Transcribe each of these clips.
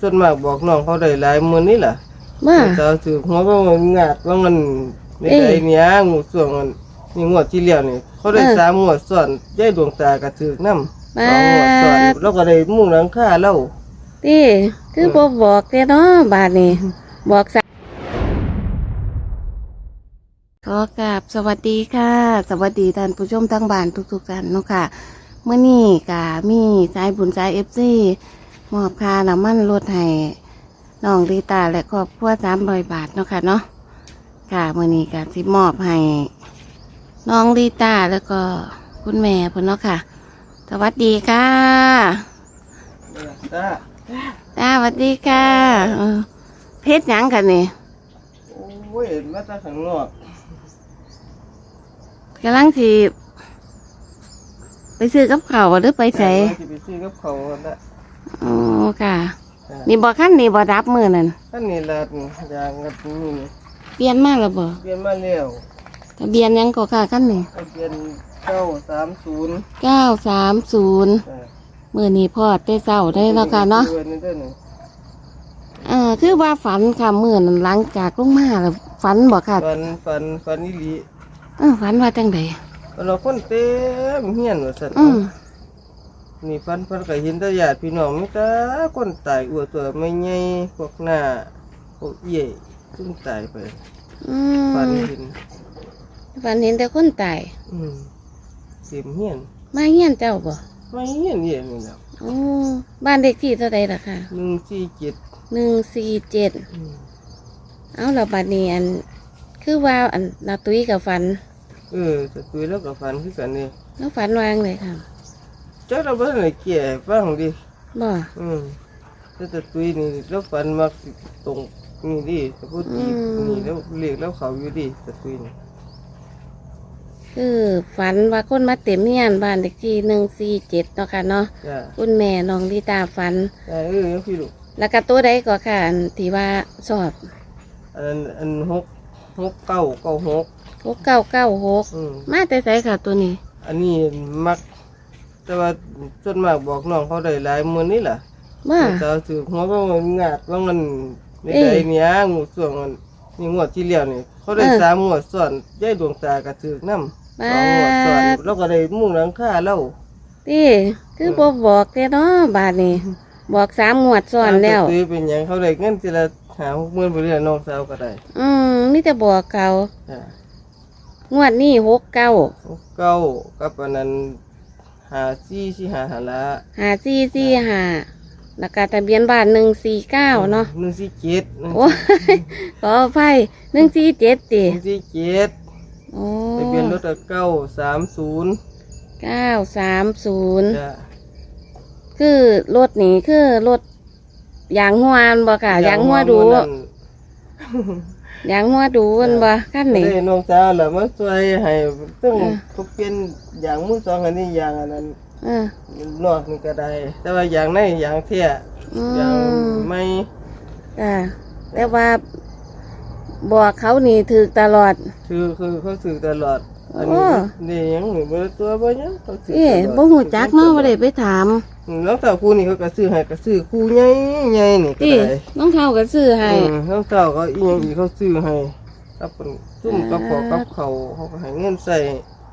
ส่วนมากบอกน้องเขาได้หลายมื้อนี่ล่ะมา เจ้าถือหัวว่ามันงาดว่ามันในเอ้ยไดเนี้ยงูส่วงมันนี่งวดที่แล้วนี่เขาได้เออสามงวดซ้อนยายดวงตาก็ถือนํมาสองงวดซ้อนแล้วก็ได้มุ้งหลังคาแล้วติคือบ่บอกแต่เนาะบาดนี้ บอกซะขอกราบสวัสดีค่ะ สวัสดีท่านผู้ชมทั้งบ้านทุกๆท่านเนาะค่ะเมื่อนี้กะมีสายบุญสายเอฟซี มอบค่าน้ำมันรถให้น้องลีตาและครอบครัวสามร้อยบาทเนาะค่ะเนาะค่ะเมื่อนี้กะที่มอบให้น้องลีตาแล้วก็คุณแม่เพิ่นเนาะค่ะ สวัสดีค่ะตาตาสวัสดีค่ะเออเพชรหยังกันนี่โอ้ยมาจากข้างนอกกำลังสิไปซื้อกับข้าวหรือไปใส่ ว่าสิไปซื้อกับเขาวนั่นละ อ๋อค่ะ นี่บ่ขั้นนี่บ่รับมือนั่นท่านนี่ละยางกับนี่เปลี่ยนมาแล้วบ่เปลี่ยนมาแล้วทะเบียนหยังก็ค่ะขั้นนี่ทะเปลี่ยนเก้าสามศูนย์เก้าสามศูนย์มือนี้พอดได้เศร้าได้แล้วค่ะเนาะเออคือว่าฝันค่ะมือนั้นหลังจากลงมาแล้วฝันบ่ค่ะฟันฟันฟันอีหลีเออฝันว่าจังไดเราคนเต็มเฮียนว่าซั่นอืม นี่ฟันฟันก็เห็นแต่ญาติพี่น้องมีแต่คนตายอ้วตัวไม่ใหญ่พวกหน้าพวกเอี้ยซึ่งตายไปอืฟันมเห็นฝันเห็นแต่คนตายอืมเต็มเฮียนมาเฮียนเจ้าบ่ไม่เฮียนเฮียนนี่แหละโอ้บ้านเด็กที่เท่าใดล่ะค่ะหนึ่งสี่เจ็ดหนึ่งสี่เจ็ดอืมเอาเราบัดนี้อัน คือว่าอันนาตุ้ยกับฝันเออจะตุยแล้วก็ฟันคือกันนี่แล้วฝันวางเลยค่ะเจ้าเราเพิ่นให้แก่ฟังดิบ่อืมแต่จะตุยนี่แล้วฟันมักสิตรงนี่ดิแต่พูดจีบนี่แล้วเรียกแล้วเขาอยู่ดิจะตุยนี่คือฝันว่าคนมาเต็มเนียนบ้านเด็กที่หนึ่งสี่เจ็ดเนาะค่ะเนาะจ้าคุณแม่น้องลิตาฝัน จ้าเออยังพี่ลูกแล้วก็ตัวใดก็ค่ะอันที่ว่าสอบอันอันหกหกเก้าเก้าหกหกเก้าเก้าหกอืมมาแต่ไสค่ะตัวนี้ อันนี้มัก แต่ว่าส่วนมากบอกน้องเขาได้หลายมือนี่ล่ะว่าเจ้าถือหัวว่ามันงาดว่ามันในเอ้ใดยเนี้ยงูส่วงมันนี่งวดที่แล้วนี่เขาได้เออสามงวดซ้อนยายดวงตากระถือน้ำสองงวดซ้อนบาดแล้วก็ได้มุ้งหลังคาแล้วที่คือบ่บอกแต่เนาะบาดนี้บอกสามงวดซ้อนแล้วตามตัวเป็นหยังเขาได้เงินทีละหาหกหมื่นไปเรื่อยน้องสาวก็ได้อืมนี่จะบอกเขาจ้ะงวดนี้หกเก้าหกเก้ากับอันนั้น หาซี่ที่หาหาละหาซี่ซี่หาแล้วก็ทะเบียนบ้านหนึ่งสี่เก้าเนาะหนึ่งสี่เจ็ดโอ้ยขออภัยหนึ่งสี่เจ็ดหตินึ่งสี่เจ็ดโอ้ทะเบียนรถเก้าสามศูนย์เก้าสามศูนย์จ้ะคือรถนี้คือรถยางหัวอันบ่ค่ะยางหัวดูมื้ อนั้นยางหัวดูอันบ่ขั้นนี้ได้น้องสาวแหละมาช่วยให้ต้องเออเขาเปลี่ยนอย่างมือสองอันนี้อย่างอันนั้นเออนอกนี่ก็ได้ แต่ว่าอย่างในอย่างเที่ยอือย่างมไม่อ่าแต่ว่าบอกเขานี่ถือตลอด คือคือเขาสื่อตลอดอันโอ้นี้นี่ยังหนึ่งบริตัวบ่ยังเขาสื่อเอ๊ะตลอดบ่หูจักเนาะบ่ได้ไปถาม น้องสาวคู่นี่เขาก็ซื้อให้ก็ซื้อคู่ใหญ่ใหญ่นี่ก็ติได้น้องเท่าก็ซื้อให้อืมน้องสาวก็อีหยังอีกเขาซื้อให้กับเป็นซุ่มกับขอกับเขาเขาก็ให้เงินใส่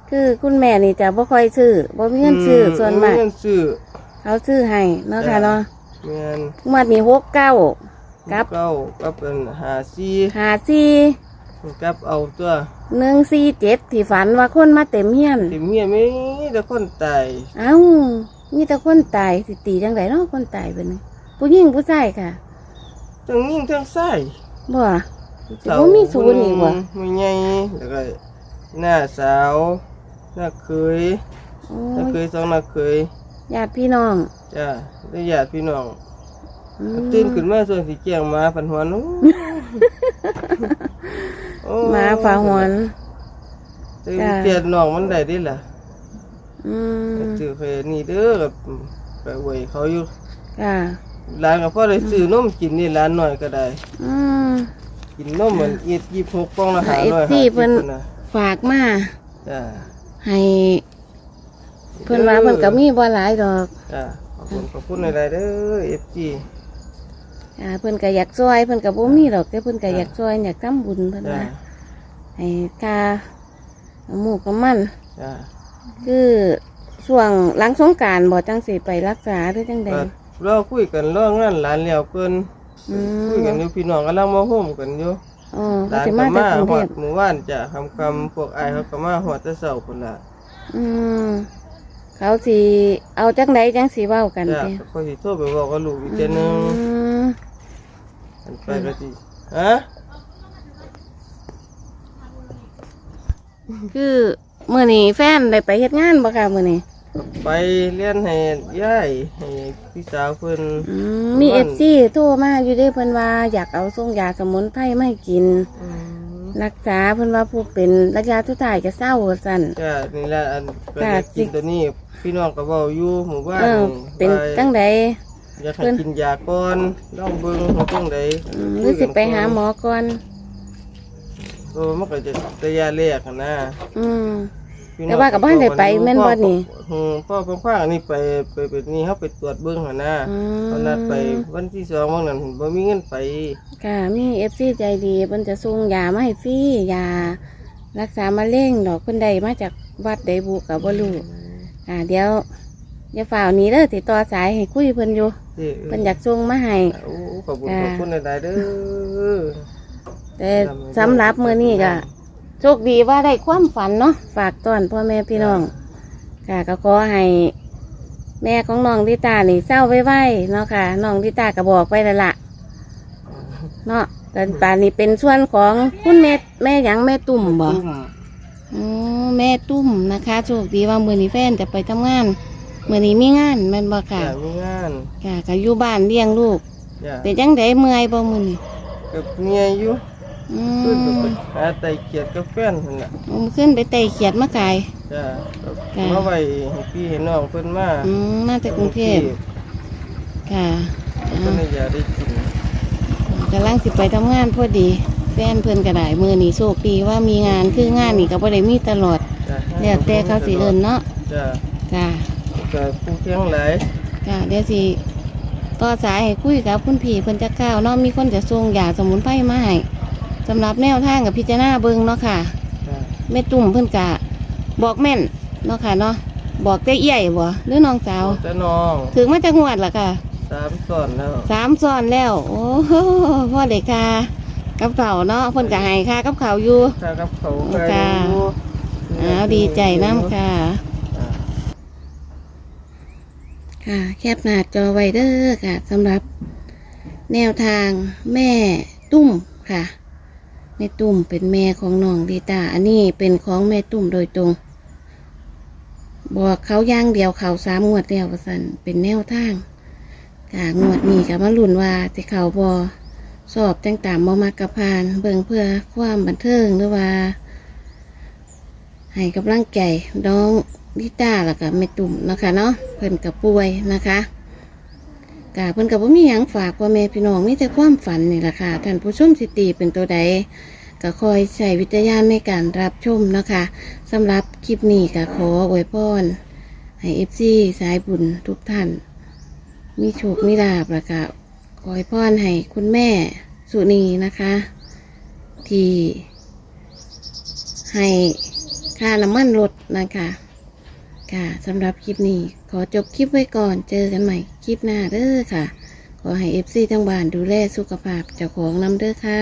คือคุณแม่นี่จะบ่ค่อยซื้อบ่มีเงินซื้อส่วนมากเงินซื้อเขาซื้อให้เนาะค่ะเนาะแม่นงวดนี้หกเก้าครับเก้ากับเป็นหาซีหาสี่กับเอาตัวหนึ่งสี่เจ็ดที่ฝันว่าคนมาเต็มเฮียน สิเมียไม่แต่คนตาย เอ้า มีแต่คนตายสิตีจังไดเนาะคนตายเป็นผู้หญิงผู้ชายค่ะทั้งยิ่งทั้งไส้บ่สิบ่มีศูนย์อีกวะไม่ใหญ่แล้วก็หน้าสาวหน้าเคยโอ้หน้ายเคยสองหน้าเคยญาติพี่น้องจ้าได้ญาติพี่น้องอืมตื่นขึ้นมาส่วนสีเกียงหมาพันหัวนู้โอ้หมาฝาหวนแต่จ้าเตียนน้องมันได้เดิล่ะ อืมซื้อเคยนี่เด้อกับไปไว้เขาอยู่ค่ะร้านก็พอได้ซื้อนมกินนี่ร้านหน่อยก็ได้ อืม กินนมเหมือนเอียดยี่สิบหกปองละหาเอฟร้อยซีห้าสิบเพิ่น นะฝากมาจ้าให้เพิ่นว่าเพิ่นก็มีบ่หลายดอกจ้าขอบคุณขอบคุณอะไรเด้อเอฟจีอ่าเพิ่นก็อยากช่วยเพิ่นก็บ่มีหรอกแต่เพิ่นก็อยากช่วยอยากทำบุญเพิ่นจ้าว่าให้ค่าน้ำหมูกน้ำมันจ้า คือช่วงหลังสงกรารบ่จังสิไปรักษาหรือจังใดก็รอคุยกันรองานหลานแล้วเพิ่นอืมคุยกันอยู่พี่น้องกำลังมาโฮมกันอยู่อ๋อหเขาลานสิก็มาจากมากรุงฮเทอดพหมู่บ้านจ้ะคำคำๆพวกอายเขาก็มาฮอดแต่เช้าพุ่นล่ะอืมเขาสิเอาจังใดจังสิเว้ากันจ้ะติก็สิโทรไปบอกกับลูกอีกเทื่อนึงอืมอันไปก็สิฮะคือ มื้อนี้แฟนได้ไปเฮ็ดงานบ่ค่ะมื้อนี้ไปเรียนให้ยายให้พี่สาวเพิ่นอืมมีวัน FC โทรมาอยู่เด้เพิ่นว่าอยากเอาส่งยาสมุนไพรมาให้กิน อืมรักษาเพิ่นว่าผู้เป็นระยะทุดท้ายก็เศร้าว่าซั่น จ้ะนี่แหละอันก็จ้ะ อยากกินตัวนี้พี่น้องก็เว้าอยู่หมู่บ้านเออ เป็นไปจังใด อยากให้กินยาก่อนลองเบิ่งว่าจังไดอืมหรือสิไปหาหมอก่อน เออมันก็จะระยะแรกอะนะอืม พี่น้องแต่ว่ากับบ้านได้ไปแม่นบ่นี่ อืมพ่อเพิ่งพาอันนี้ไปไปไปนี่เฮาไปตรวจเบิ่งหั่นนะอืมตอนนัดไปวันที่สองวันนั้นบ่มีเงินไปค่ะมีเอฟซีใจดีเพิ่นจะส่งยามาให้ฟรียา รักษามะเร็งดอกเพิ่นได้มาจากวัดใดบุกับบ่รู้อ่าเดี๋ยวอย่าฝ่าวหนี้เด้อติดต่อสายให้คุยเพิ่นอยู่ที่เพิ่นอยากส่งมาให้ โอ้ขอบคุณจ้ะขอบคุณหลายๆเด้อ แต่สำหรับมื้อนี้ก็โชคดีว่าได้ความฝันเนาะฝากต้อนพ่อแม่พี่น้องค่ะก็ขอให้แม่ของน้องดิตานี่เศร้าไว้ๆเนาะค่ะน้องดิตาก็บอกไปแล้วล่ะเนาะแต่ป่านนี้เป็นส่วนของคุณแม่แม่หยังแม่ตุ่มบ่ตุ้มอ๋อแม่ตุ่มนะคะโชคดีว่ามือนี้แฟนจะไปทำงานมือนี้มีงานแม่นบ่จ้ะค่ะมีงานค่ะก็อยู่บ้านเลี้ยงลูกจ้ะเป็นจังไดเมื่อยบ่มื้อนี้กับเมียอยู่ อืขึ้นไปมหาไตเกียดกับแฟนนั่นน่ะผมขึ้นไปเตะเขียดมาไก่จ้ะจ้ะ มาไว้ให้พี่ให้น้องเพิ่นมาอืมมาจากกรุงเทพค่ะอ้าเพิ่นวเลยอยากได้กินกำลังสิไปทำงานพอดี แฟนเพิ่นก็ได้มือนี้โชคดีว่ามีงานคืองานนี่ก็บ่ได้มีตลอดจ้ะแล้วแต่เขาสิเอิ้นเนาะจ้ะค่ะก็ผู้เคียงหลายค่ะเดี๋ยวสิต่อสายให้คุยกับคุณพี่เพิ่นจะก้าวเนาะมีคนจะส่งยาสมุนไพรมาให้ สำหรับแนวทางกับพิจารณาเบิ่งเนาะค่ะจ้ะแม่ตุ่มเพิ่นกะบอกแม่นเนาะค่ะเนาะบอกได้เอี่ยบ่หรือน้องสาวแต่น้องถึงมาจากงวดล่ะค่ะสามส่วนแล้วสามซ้อนแล้ว โอ้โหพ่อเด็กค่ะกับเขาวเนาะเพิ่นก็ให้ค่ากับเขาวอยู่ค่ากับเขาจ้ะอยู่อ้าวดีใจน้ำค่ะจ้ะค่ะแคบหน้าจอไว้เด้อค่ะสำหรับแนวทางแม่ตุ้มค่ะ แม่ตุ้มเป็นแม่ของน้องดีตา อันนี้เป็นของแม่ตุ้มโดยตรง บอกเขาย่างเดียวเขาสามงวดแล้วว่าสันเป็นแนวทางค่ะงวดนี้กับมาลุ้นว่าจะเขาบอสอบจังตามบอมากระพาน เบิ่งเพื่อความบันเทิงหรือว่า ให้กำลังใจน้องดิต้าแล้วก็แม่ตุ่มนะคะเนาะเพิ่นกับป่วยนะคะ กะเพิ่นกับว่ามีหยังฝากพ่อแม่พี่น้องมีแต่ความฝันนี่แหละค่ะท่านผู้ชมสิตีเป็นตัวใดก็คอยใช้วิจารณญาณในการรับชมเนาะคะสำหรับคลิปนี้ก็ขออวยพรให้เอฟซีสายบุญทุกท่าน มีโชคมีลาบแล้วก็ขอให้พรให้คุณแม่สุนีนะคะ ที่ให้ค่าน้ำมันลดนะคะ ค่ะสำหรับคลิปนี้ ขอจบคลิปไว้ก่อนเจอกันใหม่คลิปหน้าเด้อค่ะ ขอให้เอฟซีทั้งบ้านดูแลสุขภาพเจ้าของน้ำเด้อค่ะ